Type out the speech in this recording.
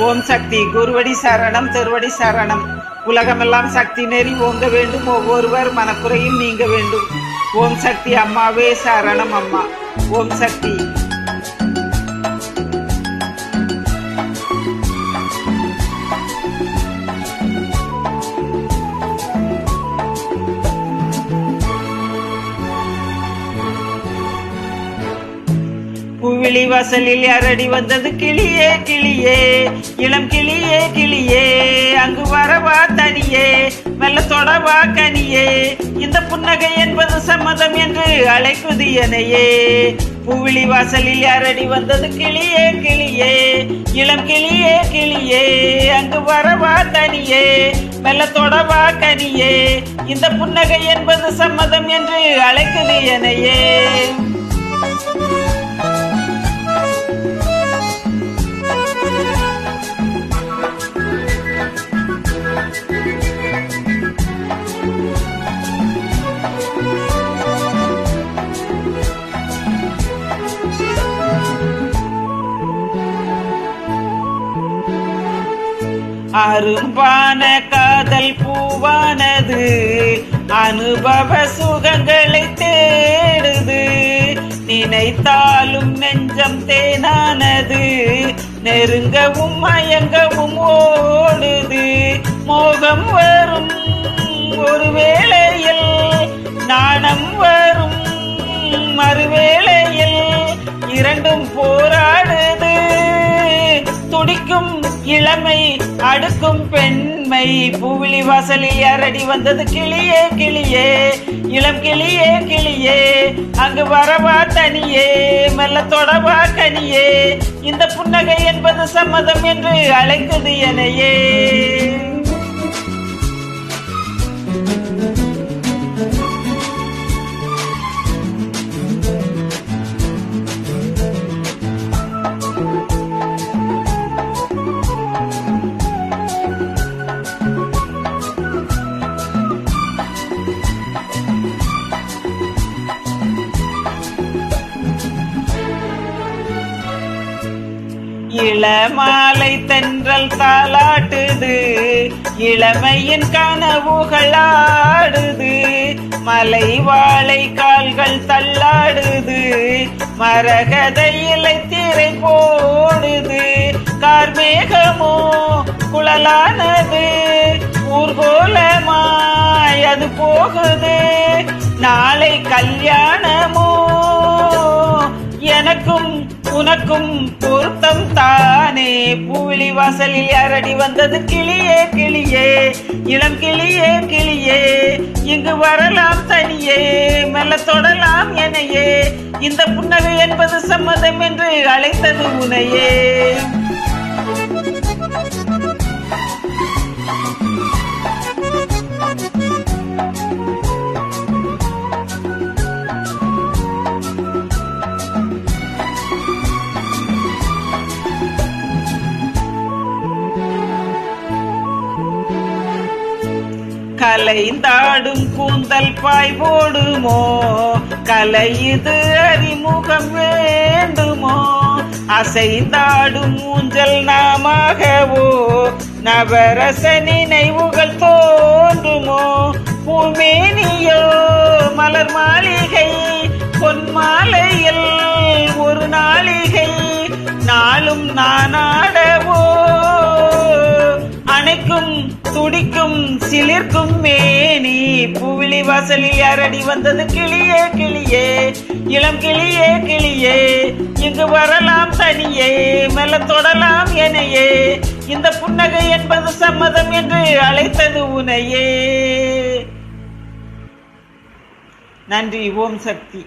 ஓம் சக்தி. குருவடி சரணம் திருவடி சரணம். உலகமெல்லாம் சக்தி நெறி ஓங்க வேண்டும். ஒவ்வொருவர் மனக்குறையும் நீங்க வேண்டும். ஓம் சக்தி அம்மாவே சரணம் அம்மா. ஓம் சக்தி. கிளி வாசலில் யாரடி வந்தது? கிளியே கிளியே. இளம் கிளியே கிளியே. அங்கு வரவா தனியே. மெல்ல தொடவா கனியே. இந்த புன்னகை என்பது சம்மதம் என்று அழைக்குது எனையே புவிழி வாசலில் அரடி வந்தது? கிளியே கிளியே. இளம் கிளியே கிளியே. அங்கு வரவா தனியே. மெல்ல தொடவா கனியே. இந்த புன்னகை என்பது சம்மதம் என்று அழைக்குது எனையே அரும்பான காதல் பூவானது அனுபவ சுகங்களை தேடுது. நினைத்தாலும் நெஞ்சம் தேனானது நெருங்கவும் மயங்கவும் ஓடுது. மோகம் வரும் ஒரு வேளையில் நாணம் வரும் மறுவேளையில் இரண்டும் போராடுது. துடிக்கும் இளமை அடுக்கும் பெண்மை. பூவிழி வாசலில் யாரடி வந்தது கிளியே கிளியே. இளம் கிளியே கிளியே. அங்கு வரவா தனியே மெல்ல தொடவா கனியே. இந்த புன்னகை என்பது சம்மதம் என்று அழைத்தது எனையே. இளமாலை தென்றல் தாளாட்டுது. இளமையின் கனவுகளாடுது மலை வாழை கால்கள் தள்ளாடுது. மரகத இலை திரை போடுது. கார்மேகமோ குழலானது. ஊர்கோலமாய் அது போகுது. நாளை கல்யாணமோ எனக்கும் உனக்கும் பொருத்தம் தானே. பூவிழி வாசலில் யாரடி வந்தது? கிளியே கிளியே. இளம் கிளியே கிளியே. இங்கு வரலாம் தனியே. மெல்ல தொடலாம் எனையே இந்த புன்னகை என்பது சம்மதம் என்று அழைத்தது உனையே. கலைந்தாடும் கூந்தல் பாய் போடுமோ? கலை இது அறிமுகம் வேண்டுமோ? அசைந்தாடும் ஊஞ்சல் நாமாகவோ? நவரச நினைவுகள் தோன்றுமோ? பூமேனியோ மலர் மாளிகை பொன் மாலையில் ஒரு நாளிகை. நாளும் நானாட சிலிர்க்கும் மேனி. பூவிழி வாசலில் யாரடி வந்தது? கிளியே கிளியே. இளம் கிளியே கிளியே. இங்கு வரலாம் தனியே. மெல்ல தொடலாம் எனையே. இந்த புன்னகை என்பது சம்மதம் என்று அழைத்தது உனையே. நன்றி ஓம் சக்தி.